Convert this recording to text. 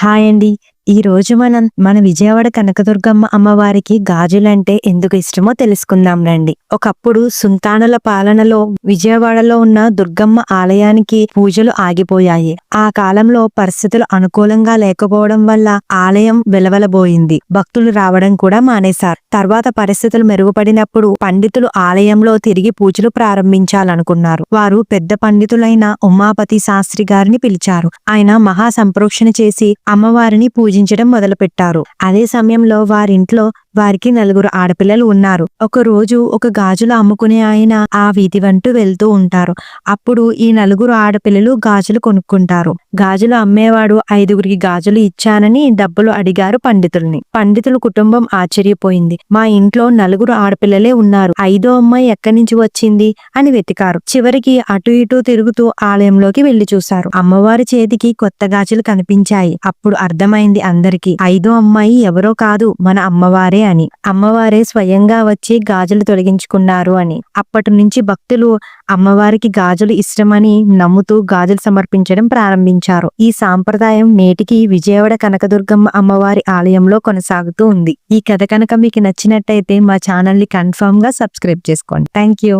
Hi అండి ఈ రోజు మనం మన విజయవాడ కనకదుర్గమ్మ అమ్మవారికి గాజులంటే ఎందుకు ఇష్టమో తెలుసుకుందాం రండి. ఒకప్పుడు సుల్తానుల పాలనలో విజయవాడలో ఉన్న దుర్గమ్మ ఆలయానికి పూజలు ఆగిపోయాయి. ఆ కాలంలో పరిస్థితులు అనుకూలంగా లేకపోవడం వల్ల ఆలయం వెలవలబోయింది. భక్తులు రావడం కూడా మానేశారు. తర్వాత పరిస్థితులు మెరుగుపడినప్పుడు పండితులు ఆలయంలో తిరిగి పూజలు ప్రారంభించాలనుకున్నారు. వారు పెద్ద పండితులైన ఉమాపతి శాస్త్రి గారిని పిలిచారు. ఆయన మహా సంప్రోక్షణ చేసి అమ్మవారిని పూజ పూజించడం మొదలుపెట్టారు. అదే సమయంలో వారింట్లో వారికి నలుగురు ఆడపిల్లలు ఉన్నారు. ఒక రోజు ఒక గాజులు అమ్ముకునే ఆయన ఆ వీధి వంటూ వెళ్తూ ఉంటారు. అప్పుడు ఈ నలుగురు ఆడపిల్లలు గాజులు కొనుక్కుంటారు. గాజులు అమ్మేవాడు ఐదుగురికి గాజులు ఇచ్చానని డబ్బులు అడిగారు పండితుల్ని. పండితుల కుటుంబం ఆశ్చర్యపోయింది. మా ఇంట్లో నలుగురు ఆడపిల్లలే ఉన్నారు. ఐదో అమ్మాయి ఎక్కడి నుంచి వచ్చింది? అని వెతికారు. చివరికి అటు ఇటు తిరుగుతూ ఆలయంలోకి వెళ్ళి చూశారు. అమ్మవారి చేతికి కొత్త గాజులు కనిపించాయి. అప్పుడు అర్థమైంది అందరికీ. ఐదో అమ్మాయి ఎవరో కాదు. మన అమ్మవారే అని. అమ్మవారే స్వయంగా వచ్చి గాజులు తొలగించుకున్నారు అని. అప్పటి నుంచి భక్తులు అమ్మవారికి గాజులు ఇష్టమని నమ్ముతూ గాజులు సమర్పించడం ప్రారంభించారు. ఈ సాంప్రదాయం నేటికి విజయవాడ కనకదుర్గమ్మ అమ్మవారి ఆలయంలో కొనసాగుతూ ఉంది. ఈ కథ కనుక మీకు నచ్చినట్టయితే మా ఛానల్ని కన్ఫర్మ్గా సబ్స్క్రైబ్ చేసుకోండి. Thank you.